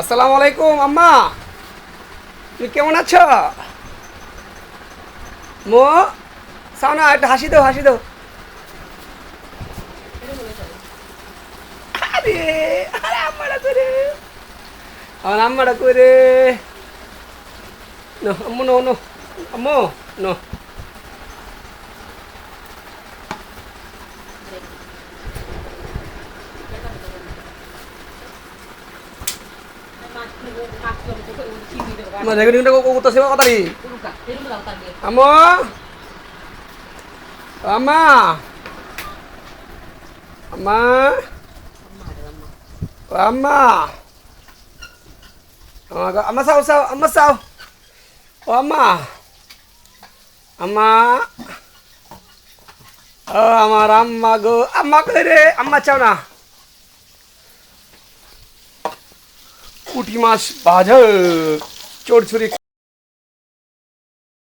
আসসালামু আলাইকুম আম্মা। তুমি কেমন আছো? মো সানা একটা হাসি দাও হাসি দাও। আরে আরে আম্মাটা করে আমার আম্মাটা করে নো, আম্মু, নো নো, আম্মু, নো। আমার দেখে নিতে কত সেবা কথা রে আম্মু আম্মা আম্মা ও আম্মা আমাকে আম্মা চাও চাও আম্মা চাও ও আম্মা আম্মা ও আমার আম্মা গো, আম্মা কই রে? আম্মা চাও না। পুঁটি মাছ চোর ছুরি